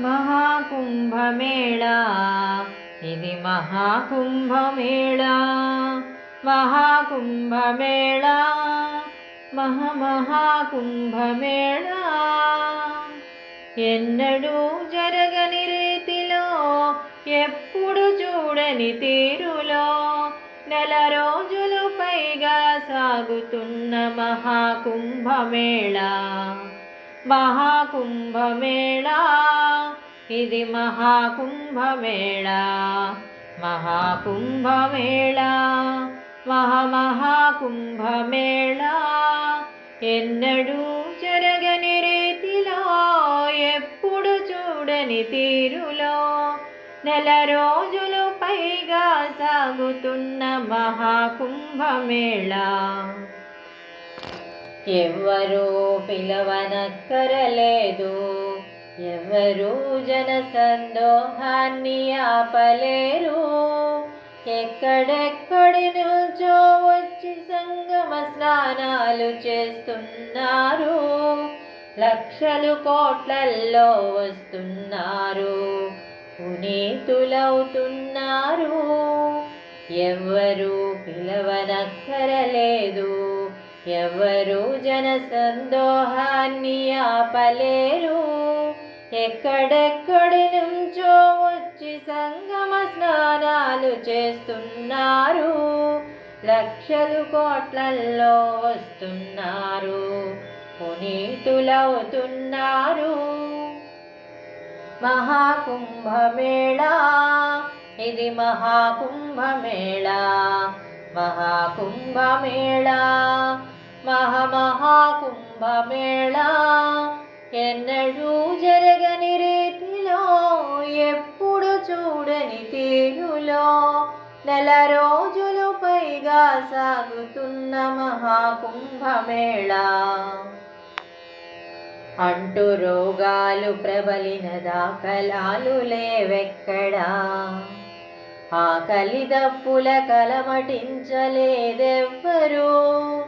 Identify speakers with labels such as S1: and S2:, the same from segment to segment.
S1: మహాకుంభమేళా. ఇది మహాకుంభమేళా. మహాకుంభమేళా. మహామహాకుంభమేళా ఎన్నడూ జరగని రీతిలో ఎప్పుడు చూడని తీరులో నెల రోజులు పైగా సాగుతున్న మహాకుంభమేళా. మహాకుంభమేళా. ఇది మహాకుంభమేళా. మహాకుంభమేళా. మహామహాకుంభమేళా. ఎన్నడూ జరగని రీతిలో ఎప్పుడు చూడని తీరులో నెల రోజులు పైగా సాగుతున్న మహాకుంభమేళా. ఎవ్వరూ పిలవనక్కరలేదు. ఎవరు జన సందోహాన్ని ఆపలేరు. ఎక్కడెక్కడి నుంచో వచ్చి సంగమ స్నానాలు చేస్తున్నారు. లక్షలు కోట్లల్లో వస్తున్నారు. పునీతులవుతున్నారు. ఎవ్వరూ పిలవనక్కరలేదు. ఎవరు జన సందోహాన్ని ఆపలేరు? ఎక్కడెక్కడి నుంచో వచ్చి సంగమ స్నానాలు చేస్తున్నారు. లక్షలు కోట్లల్లో వస్తున్నారు. పునీతులవుతున్నారు. మహాకుంభమేళా ఇది మహాకుంభమేళా. మహాకుంభమేళా మహామహాకుంభమేళ. ఎన్నడూ జరగని రీతిలో ఎప్పుడు చూడని తీరులో. నెల రోజులు పైగా సాగుతున్న మహాకుంభమేళ. అంటు రోగాలు ప్రబలిన దాఖలాలు లేవెక్కడా? ఆకలి దప్పుల కలమటించలేదెవ్వరూ?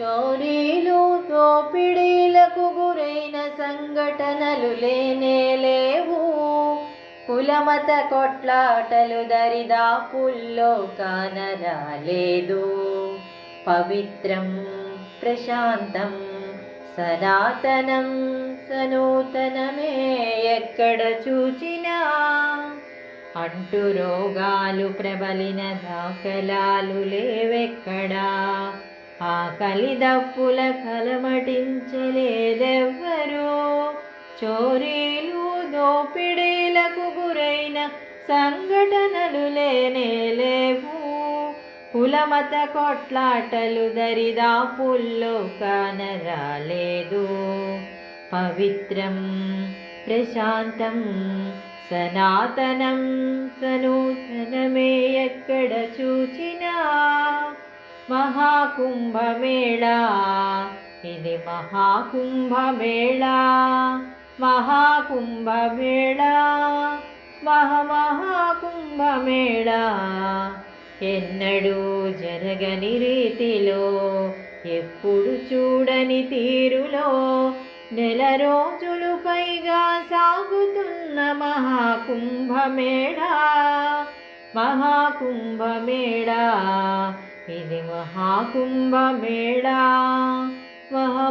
S1: చోరీలు తోపిడీలకు గురైన సంఘటనలు లేనే లేవు. కులమత కొట్లాటలు దరిదాపుల్లో కానరాలేదు. పవిత్రం ప్రశాంతం సనాతనం సనూతనమే ఎక్కడ చూచినా. అంటు రోగాలు ప్రబలిన దాఖలాలు లేవెక్కడా? ఆకలి దప్పుల కలమటించలేదెవ్వరూ? చోరీలు దోపిడీలకు గురైన సంఘటనలు లేనే లేవు. కులమత కొట్లాటలు దరిదాపుల్లో కానరాలేదు. పవిత్రం ప్రశాంతం సనాతనం సనూతనమే ఎక్కడ చూచినా. మహాకుంభమేళ. ఇది మహాకుంభమేళ. మహాకుంభమేళ. మహామహాకుంభమేళ ఎన్నడూ జరగని రీతిలో ఎప్పుడు చూడని తీరులో నెల రోజులు పైగా సాగుతున్న మహాకుంభమేళ. మహాకుంభమేళ. इति महाकुम्भमे वह